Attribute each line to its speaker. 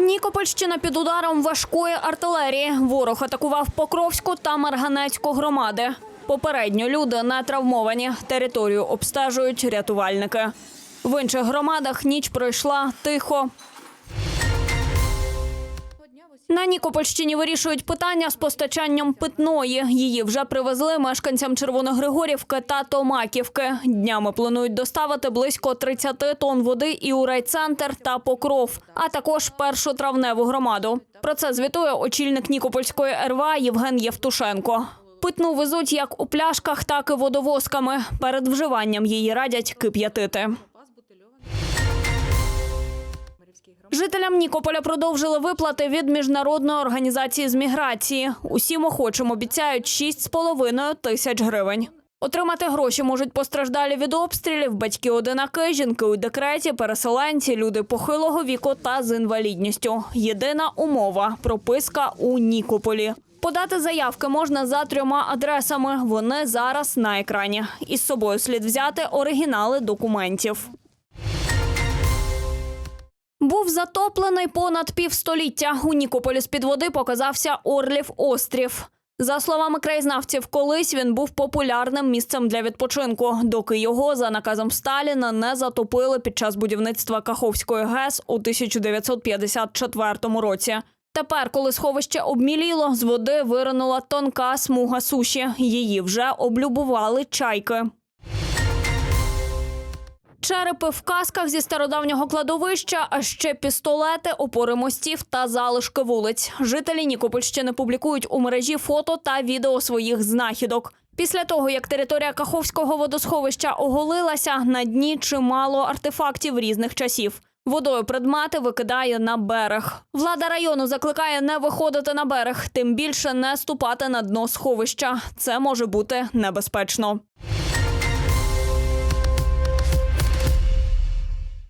Speaker 1: Нікопольщина під ударом важкої артилерії. Ворог атакував Покровську та Марганецьку громади. Попередньо люди не травмовані. Територію обстежують рятувальники. В інших громадах ніч пройшла тихо. На Нікопольщині вирішують питання з постачанням питної. Її вже привезли мешканцям Червоногригорівки та Томаківки. Днями планують доставити близько 30 тонн води і у райцентр та покров, а також першу травневу громаду. Про це звітує очільник Нікопольської РВА Євген Євтушенко. Питну везуть як у пляшках, так і водовозками. Перед вживанням її радять кип'ятити. Жителям Нікополя продовжили виплати від міжнародної організації з міграції. Усім охочим обіцяють 6,5 тисяч гривень. Отримати гроші можуть постраждалі від обстрілів, батьки одинаки, жінки у декреті, переселенці, люди похилого віку та з інвалідністю. Єдина умова прописка у Нікополі. Подати заявки можна за трьома адресами. Вони зараз на екрані. Із собою слід взяти оригінали документів. Був затоплений понад півстоліття. У Нікополі з-під води показався Орлів острів. За словами краєзнавців, колись він був популярним місцем для відпочинку, доки його за наказом Сталіна не затопили під час будівництва Каховської ГЕС у 1954 році. Тепер, коли сховище обміліло, з води виринула тонка смуга суші. Її вже облюбували чайки. Черепи в касках зі стародавнього кладовища, а ще пістолети, опори мостів та залишки вулиць. Жителі Нікопольщини публікують у мережі фото та відео своїх знахідок. Після того, як територія Каховського водосховища оголилася, на дні чимало артефактів різних часів. Водою предмети викидає на берег. Влада району закликає не виходити на берег, тим більше не ступати на дно сховища. Це може бути небезпечно.